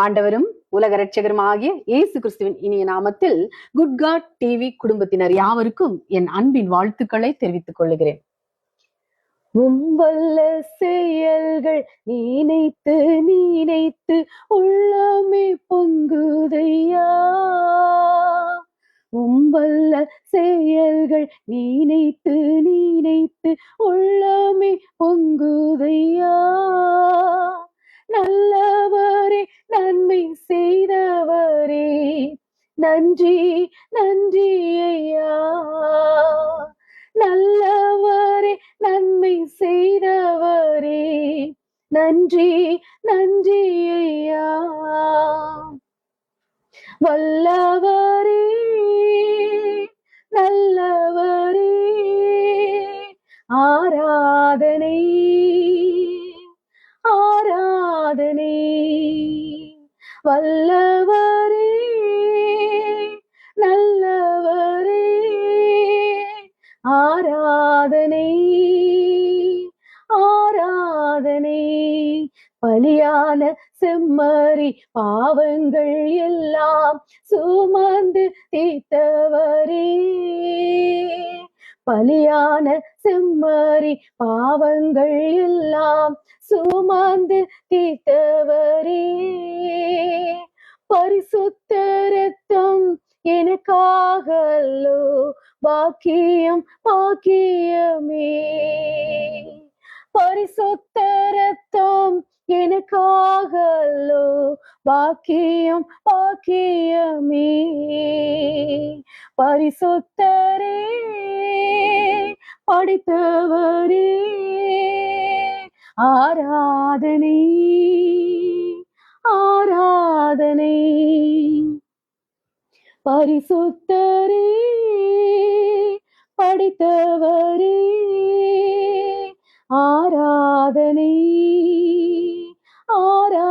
ஆண்டவரும் உலக ரட்சகரும் ஆகிய இயேசு கிறிஸ்துவின் இனிய நாமத்தில் குட் காட் டிவி குடும்பத்தினர் யாவருக்கும் என் அன்பின் வாழ்த்துக்களை தெரிவித்துக் கொள்கிறேன். உம்பல்ல செயல்கள் நினைத்து நினைத்து உள்ளமே பொங்குதையா? உம்பல்ல செயல்கள் நினைத்து நினைத்து உள்ளமே பொங்குதையா? நன்றி நன்றி ஐயா. நல்லவரே நன்மை செய்தவரே. நன்றி நன்றி ஐயா. வல்லவரே நல்லவரே. ஆராதனை ஆராதனை. வல்ல செம்மறி பாவங்கள் எல்லாம் சுமந்து தீர்த்தவரே பரிசுத்த ரத்தம் எனக்காகல்லோ பாக்கியம் பாக்கியமே. பரிசுத்த ரத்தம் எனக்காகல்லோ பாக்கியம் பாக்கியமே. பரிசுத்தரே படித்தவரே. ஆராதனை ஆராதனை. பரிசுத்தரே படித்தவரே. ஆராதனை ஆராதனை.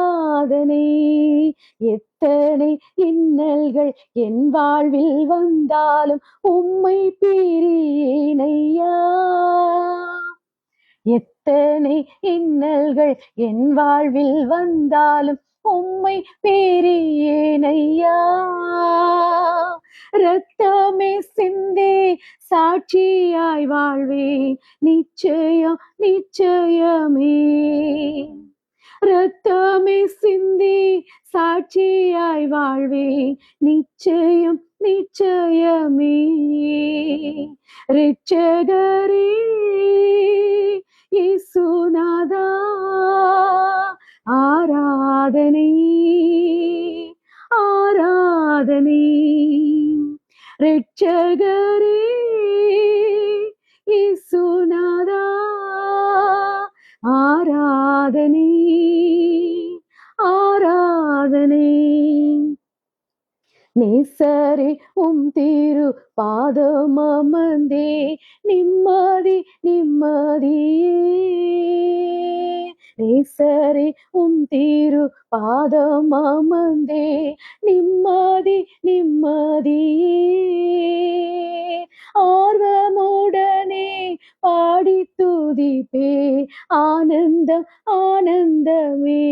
எத்தனை இன்னல்கள் என் வாழ்வில் வந்தாலும் உம்மை பிரியேனையா எத்தனை இன்னல்கள் என் வாழ்வில் வந்தாலும் உம்மை பேரியேனையா ரத்தமே சிந்தே சாட்சியாய் வாழ்வேன். நிச்சயம் நிச்சயமே. ரத்தமே சிந்தி சாட்சியாய் வாழ்வேன் நிச்சயம் நிச்சயமே. ரிச்சகரே இயேசுநாதா ஆராதனை ஆராதனை. ரிச்சகரே இயேசுநாதா ஆராதனை. நேசரே உம் திரு பாதமந்தே நிம்மதி நிம்மதியே நேசரே உம் திரு பாதமந்தே நிம்மதி நிம்மதியே ஆர்வமுடனே பாடி துதிப்பே ஆனந்தம் ஆனந்தமே.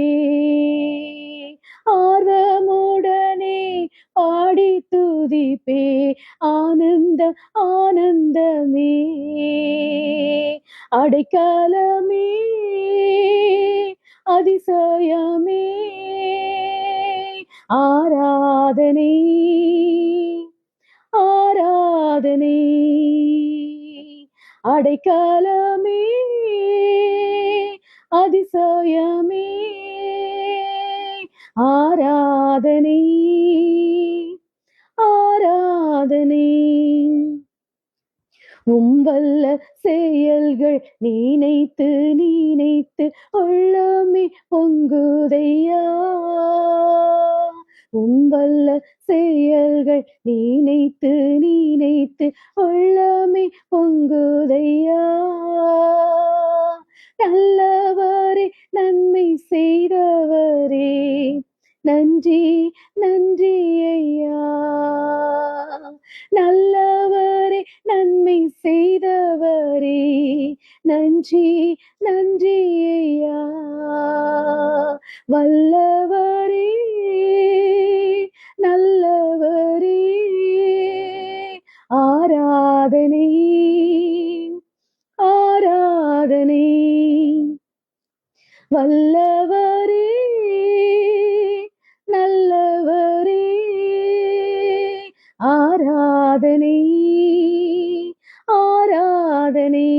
துதிப்பே. ஆனந்த ஆனந்தமே. அடைக்காலமே. அதிசயமே. ஆராதனை. ஆராதனை. அடைக்காலமே. அதிசயமே. ஆராதனை. நாதனே உம்பல்ல செயல்கள் நீனைத்து நீனைத்து உள்ளமே பொங்குதையா. உம்பல்ல செயல்கள் நீனைத்து நீனைத்து உள்ளமே பொங்குதையா. நல்ல வல்லவரே நல்லவரே ஆராதனை ஆராதனை.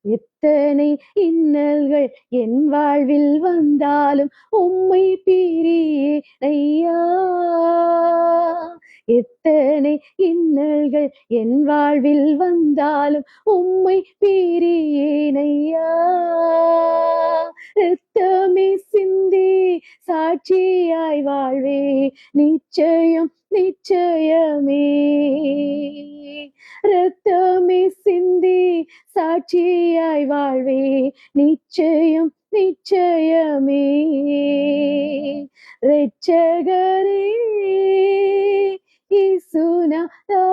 எத்தனை இன்னல்கள் என் வாழ்வில் வந்தாலும் உம்மை பிரியே ஐயா எத்தனை இன்னல்கள் என் வாழ்வில் வந்தாலும் உம்மை பிரியேனையா? ரத்தமே சிந்தி சாட்சியாய் வாழ்வே. நிச்சயம் நிச்சயமே. ரத்தமே சிந்தி சாட்சியாய் வாழ்வே. நிச்சயம் நிச்சயமே. ரட்சகரே இசுநாதா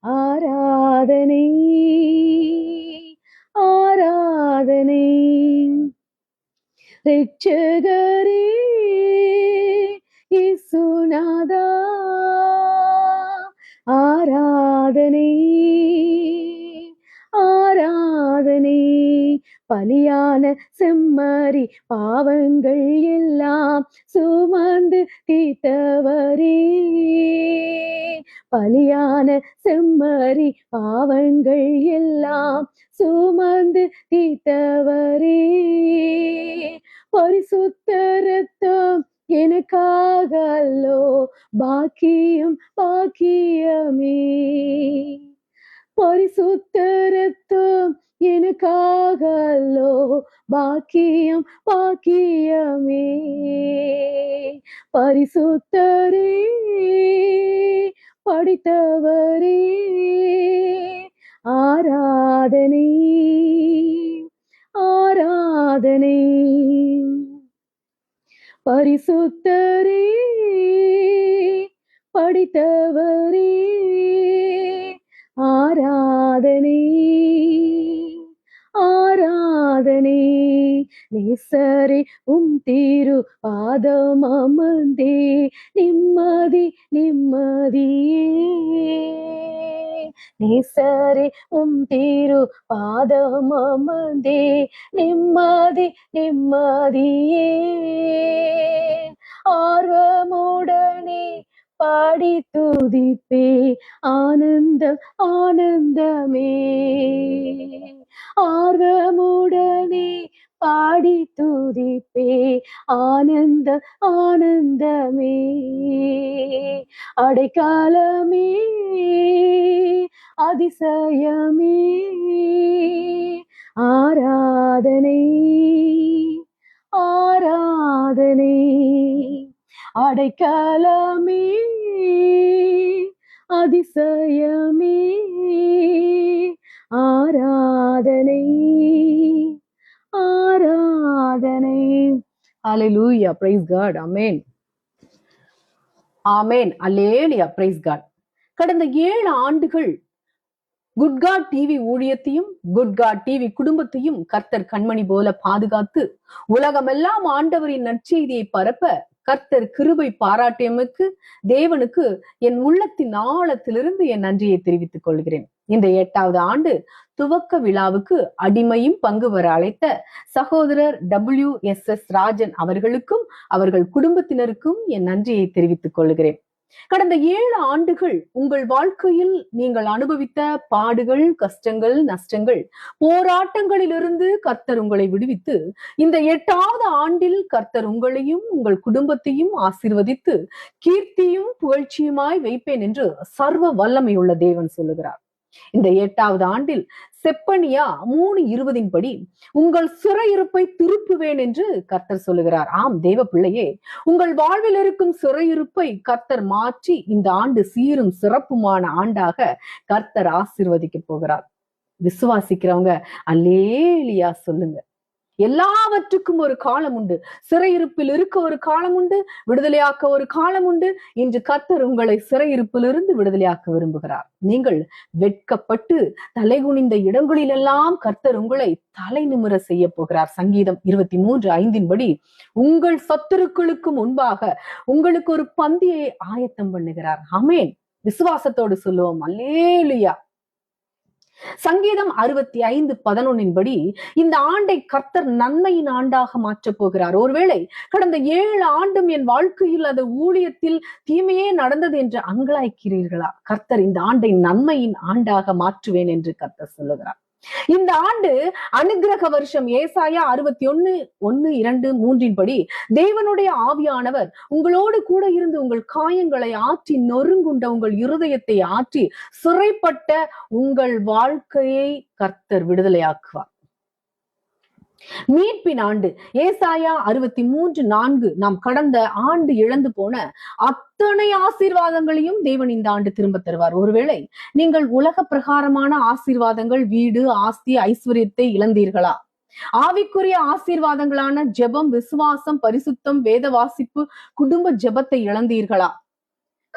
ஆராதனை ஆராதனை. ரட்சகரே இசுநாதா ஆராதனை ஆராதனை. பலியான செம்மறி பாவங்கள் எல்லாம் சுமந்து தீத்தவரே பலியான செம்மறி பாவங்கள் எல்லாம் சுமந்து தீத்தவரே. பரிசுத்த ரத்தம் எனக்காக அல்லோ பாக்கியம் பாக்கியமே. பரிசுத்த ரத்தம் எனக்காக அல்லோ பாக்கியம் பாக்கியமே. பரிசுத்தரே. படித்தவரே ஆராதனை ஆராதனை. பரிசுத்தரே படித்தவரே ஆராதனை ஆராதனை. நேசரே உம் திரு பாதம் அமர்ந்தே நிம்மதி நிம்மதியே. நேசரே உம் திரு பாதம் அமர்ந்தே நிம்மதி நிம்மதியே. ஆர்வமுடனே பாடி துதிப்பே ஆனந்தம். ஆனந்தமே ஆர்வமுடனே பாடி துதிப்பே. ஆனந்த ஆனந்தமே. அடைக்காலமே அதிசயமே. ஆராதனை ஆராதனை. அடைக்கலமே அதிசயமே. ஆராதனை. ஆராதனை. ஹalleluya praise God amen amen hallelujah praise God கடந்த ஏழு ஆண்டுகள் குட்காட் டிவி ஊழியத்தையும் குட்காட் டிவி குடும்பத்தையும் கர்த்தர் கண்மணி போல பாதுகாத்து உலகமெல்லாம் ஆண்டவரின் நற்செய்தியை பரப்ப கர்த்தர் கிருபை பாராட்டியமைக்கு தேவனுக்கு என் உள்ளத்தின் ஆழத்திலிருந்து என் நன்றியை தெரிவித்துக் கொள்கிறேன். இந்த எட்டாவது ஆண்டு துவக்க விழாவுக்கு அடிமையும் பங்கு வர அழைத்த சகோதரர் டபிள்யூ எஸ் எஸ் ராஜன் அவர்களுக்கும் அவர்கள் குடும்பத்தினருக்கும் என் நன்றியை தெரிவித்துக் கொள்கிறேன். கடந்த ஏழு ஆண்டுகள் உங்கள் வாழ்க்கையில் நீங்கள் அனுபவித்த பாடுகள் கஷ்டங்கள் நஷ்டங்கள் போராட்டங்களிலிருந்து கர்த்தர் உங்களை விடுவித்து இந்த எட்டாவது ஆண்டில் கர்த்தர் உங்களையும் உங்கள் குடும்பத்தையும் ஆசிர்வதித்து கீர்த்தியும் புகழ்ச்சியுமாய் வைப்பேன் என்று சர்வ வல்லமையுள்ள தேவன் சொல்லுகிறார். இந்த எட்டாவது ஆண்டில் செப்பனியா மூணு இருபதின் படி உங்கள் சிறையிருப்பை திருப்புவேன் என்று கர்த்தர் சொல்லுகிறார். ஆம் தேவ பிள்ளையே உங்கள் வாழ்வில் இருக்கும் சிறையிருப்பை கர்த்தர் மாற்றி இந்த ஆண்டு சீரும் சிறப்புமான ஆண்டாக கர்த்தர் ஆசிர்வதிக்க போகிறார். விசுவாசிக்கிறவங்க அல்லேலியா சொல்லுங்க. எல்லாவற்றுக்கும் ஒரு காலம் உண்டு. சிறையிருப்பில் இருக்க ஒரு காலம் உண்டு விடுதலையாக்க ஒரு காலம் உண்டு. இன்று கத்தர் உங்களை சிறையிருப்பிலிருந்து விடுதலையாக்க விரும்புகிறார். நீங்கள் வெட்கப்பட்டு தலைகுனிந்த இடங்களிலெல்லாம் கர்த்தர் உங்களை தலை நிமிர செய்ய போகிறார். சங்கீதம் இருபத்தி மூன்று ஐந்தின் படி உங்கள் சத்துருக்களுக்கு முன்பாக உங்களுக்கு ஒரு பந்தியை ஆயத்தம் பண்ணுகிறார். அமேன் விசுவாசத்தோடு சொல்லுவோம். அல்லேலியா. சங்கீதம் அறுபத்தி ஐந்து பதினொன்னின் படி இந்த ஆண்டை கர்த்தர் நன்மையின் ஆண்டாக மாற்றப் போகிறார். ஒருவேளை கடந்த ஏழு ஆண்டும் என் வாழ்க்கையில் அது ஊழியத்தில் தீமையே நடந்தது என்று அங்கலாய்க்கிறீர்களா? கர்த்தர் இந்த ஆண்டை நன்மையின் ஆண்டாக மாற்றுவேன் என்று கர்த்தர் சொல்லுகிறார். இந்த ஆண்டு அனுகிரக வருஷம் ஏசாயா அறுபத்தி ஒன்னு ஒன்னு இரண்டு மூன்றின் படி தேவனுடைய ஆவியானவர் உங்களோடு கூட இருந்து உங்கள் காயங்களை ஆற்றி நொறுங்குண்ட உங்கள் இருதயத்தை ஆற்றி சிறைப்பட்ட உங்கள் வாழ்க்கையை கர்த்தர் விடுதலையாக்குவார். மீட்பின் ஆண்டு ஏசாயா அறுபத்தி மூன்று நான்கு நாம் கடந்த ஆண்டு இழந்து போன அத்தனை ஆசீர்வாதங்களையும் தேவன் இந்த ஆண்டு திரும்ப தருவார். ஒருவேளை நீங்கள் உலக பிரகாரமான ஆசீர்வாதங்கள் வீடு ஆஸ்தி ஐஸ்வர்யத்தை இழந்தீர்களா? ஆவிக்குரிய ஆசீர்வாதங்களான ஜெபம் விசுவாசம் பரிசுத்தம் வேத வாசிப்பு குடும்ப ஜெபத்தை இழந்தீர்களா?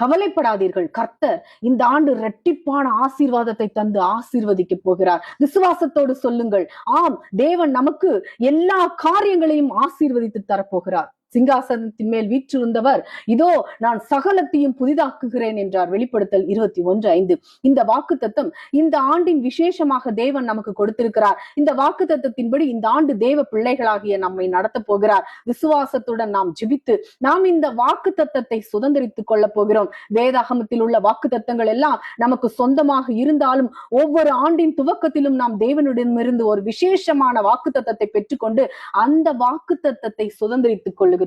கவலைப்படாதீர்கள். கர்த்தர் இந்த ஆண்டு இரட்டிப்பான ஆசீர்வாதத்தை தந்து ஆசீர்வதிக்க போகிறார். விசுவாசத்தோடு சொல்லுங்கள். ஆம் தேவன் நமக்கு எல்லா காரியங்களையும் ஆசீர்வதித்து தரப்போகிறார். சிங்காசனத்தின் மேல் வீற்றிருந்தவர் இதோ நான் சகலத்தையும் புதிதாக்குகிறேன் என்றார். வெளிப்படுத்தல் இருபத்தி ஒன்று ஐந்து. இந்த வாக்கு தத்தம் இந்த ஆண்டின் விசேஷமாக தேவன் நமக்கு கொடுத்திருக்கிறார். இந்த வாக்கு தத்தத்தின்படி இந்த ஆண்டு தேவ பிள்ளைகளாகிய நம்மை நடத்த போகிறார். விசுவாசத்துடன் நாம் ஜிபித்து நாம் இந்த வாக்கு தத்தத்தை சுதந்திரித்துக் கொள்ள போகிறோம். வேதாகமத்தில் உள்ள வாக்கு தத்தங்கள் எல்லாம் நமக்கு சொந்தமாக இருந்தாலும் ஒவ்வொரு ஆண்டின் துவக்கத்திலும் நாம் தேவனிடமிருந்து ஒரு விசேஷமான வாக்கு தத்தத்தை பெற்றுக்கொண்டு அந்த வாக்கு தத்தத்தை சுதந்திரித்துக் கொள்ளுகிறோம்.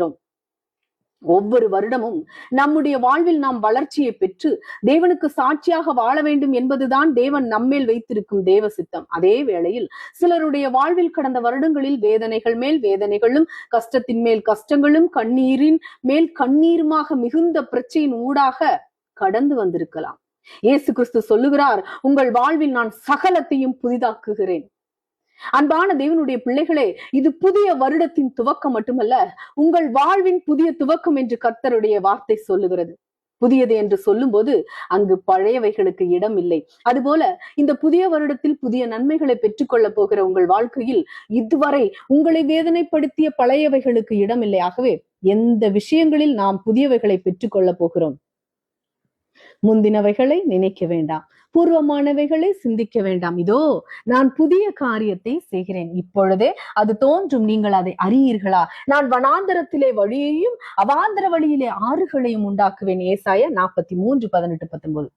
ஒவ்வொரு வருடமும் நம்முடைய வாழ்வில் நாம் வளர்ச்சியை பெற்று தேவனுக்கு சாட்சியாக வாழ வேண்டும் என்பதுதான் தேவன் நம்மேல் வைத்திருக்கும் தேவ சித்தம். அதே வேளையில் சிலருடைய வாழ்வில் கடந்த வருடங்களில் வேதனைகள் மேல் வேதனைகளும் கஷ்டத்தின் மேல் கஷ்டங்களும் கண்ணீரின் மேல் கண்ணீருமாக மிகுந்த பிரச்சையின் ஊடாக கடந்து வந்திருக்கலாம். இயேசு கிறிஸ்து சொல்லுகிறார் உங்கள் வாழ்வில் நான் சகலத்தையும் புதிதாக்குகிறேன். அன்பான தேவனுடைய பிள்ளைகளே இது புதிய வருடத்தின் துவக்கம் மட்டுமல்ல உங்கள் வாழ்வின் புதிய துவக்கம் என்று கர்த்தருடைய வார்த்தை சொல்லுகிறது. புதியது என்று சொல்லும்போது அங்கு பழையவைகளுக்கு இடம் இல்லை. அதுபோல இந்த புதிய வருடத்தில் புதிய நன்மைகளை பெற்றுக்கொள்ள போகிற உங்கள் வாழ்க்கையில் இதுவரை உங்களை வேதனைப்படுத்திய பழையவைகளுக்கு இடம் இல்லை. ஆகவே எந்த விஷயங்களில் நாம் புதியவைகளை பெற்றுக்கொள்ள போகிறோம்? முந்தினவைகளை நினைக்க வேண்டாம். பூர்வமானவைகளை சிந்திக்க வேண்டாம். இதோ நான் புதிய காரியத்தை செய்கிறேன். இப்பொழுதே அது தோன்றும். நீங்கள் அதை அறியீர்களா? நான் வனாந்தரத்திலே வழியையும் அவாந்தர வழியிலே ஆறுகளையும் உண்டாக்குவேன். ஏசாய நாற்பத்தி மூன்று பதினெட்டு பத்தொன்பது.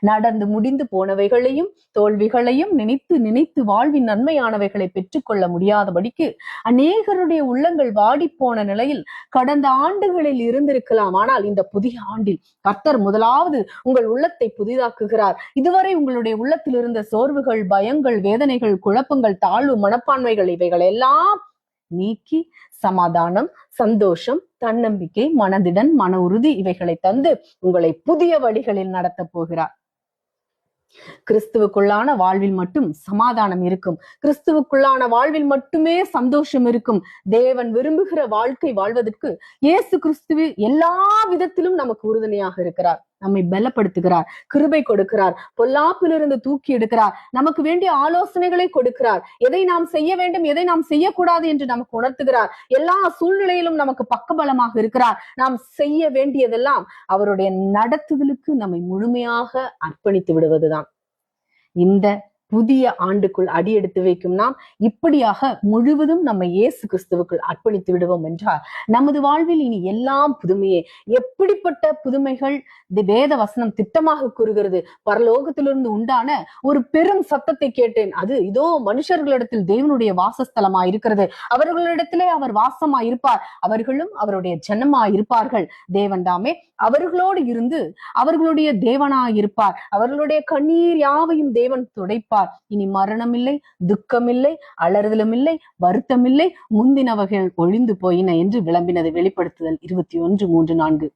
நடந்து முடிந்து போனவைகளையும் தோல்விகளையும் நினைத்து நினைத்து வாழ்வின் நன்மையானவைகளை பெற்றுக்கொள்ள முடியாதபடிக்கு அநேகருடைய உள்ளங்கள் வாடிப்போன நிலையில் கடந்த ஆண்டுகளில் இருந்திருக்கலாம். ஆனால் இந்த புதிய ஆண்டில் கர்த்தர் முதலாவது உங்கள் உள்ளத்தை புதிதாக்குகிறார். இதுவரை உங்களுடைய உள்ளத்தில் இருந்த சோர்வுகள் பயங்கள் வேதனைகள் குழப்பங்கள் தாழ்வு மனப்பான்மைகள் இவைகள் எல்லாம் நீக்கி சமாதானம் சந்தோஷம் தன்னம்பிக்கை மனதிடன் மன உறுதி இவைகளை தந்து உங்களை புதிய வழிகளில் நடத்தப் போகிறார். கிறிஸ்துவுக்குள்ளான வாழ்வில் மட்டும் சமாதானம் இருக்கும். கிறிஸ்துவுக்குள்ளான வாழ்வில் மட்டுமே சந்தோஷம் இருக்கும். தேவன் விரும்புகிற வாழ்க்கை வாழ்வதற்கு இயேசு கிறிஸ்துவ எல்லா விதத்திலும் நமக்கு உறுதுணையாக இருக்கிறார். நம்மை பலப்படுத்துகிறார் கிருபை கொடுக்கிறார் பொல்லாப்பிலிருந்து தூக்கி எடுக்கிறார் நமக்கு வேண்டிய ஆலோசனைகளை கொடுக்கிறார். எதை நாம் செய்ய வேண்டும் எதை நாம் செய்யக்கூடாது என்று நமக்கு உணர்த்துகிறார். எல்லா சூழ்நிலையிலும் நமக்கு பக்கபலமாக இருக்கிறார். நாம் செய்ய வேண்டியதெல்லாம் அவருடைய நடத்துதலுக்கு நம்மை முழுமையாக அர்ப்பணித்து விடுவதுதான். இந்த புதிய ஆண்டுக்குள் அடியெடுத்து வைக்கும் நாம் இப்படியாக முழுவதும் நம்ம இயேசு கிறிஸ்துவுக்குள் அர்ப்பணித்து விடுவோம் என்றால் நமது வாழ்வில் இனி எல்லாம் புதுமையே. எப்படிப்பட்ட புதுமைகள் வேத வசனம் திட்டமாக கூறுகிறது. பரலோகத்திலிருந்து உண்டான ஒரு பெரும் சத்தத்தை கேட்டேன். அது இதோ மனுஷர்களிடத்தில் தேவனுடைய வாசஸ்தலமா இருக்கிறது. அவர்களிடத்திலே அவர் வாசமா இருப்பார். அவர்களும் அவருடைய ஜனமா இருப்பார்கள். தேவன் தாமே அவர்களோடு இருந்து அவர்களுடைய தேவனா இருப்பார். அவர்களுடைய கண்ணீர் யாவையும் தேவன் துடைப்பார். இனி மரணமில்லை துக்கமில்லை அலறுதலுமில்லை வருத்தமில்லை முந்தினவர்கள் ஒழிந்து போயின என்று விளம்பினது வெளிப்படுத்துதல் இருபத்தி ஒன்று மூன்று நான்கு.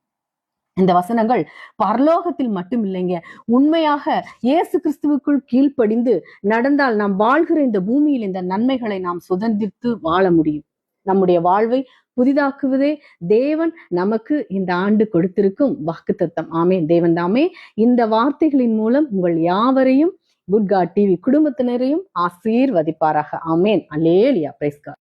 இந்த வசனங்கள் பரலோகத்தில் மட்டும் இல்லைங்க. உண்மையாக இயேசு கிறிஸ்துவுக்குள் கீழ்ப்படிந்து நடந்தால் நாம் வாழ்கிற இந்த பூமியில் இந்த நன்மைகளை நாம் சுதந்திரித்து வாழ முடியும். நம்முடைய வாழ்வை புதிதாக்குவதே தேவன் நமக்கு இந்த ஆண்டு கொடுத்திருக்கும் வாக்கு தத்தம் ஆமே தேவன் தாமே இந்த வார்த்தைகளின் மூலம் உங்கள் யாவரையும் குட்கா டிவி குடும்பத்தினரையும் ஆசீர்வதிப்பாராக. அமேன் அலேலியா பிரைஸ்கா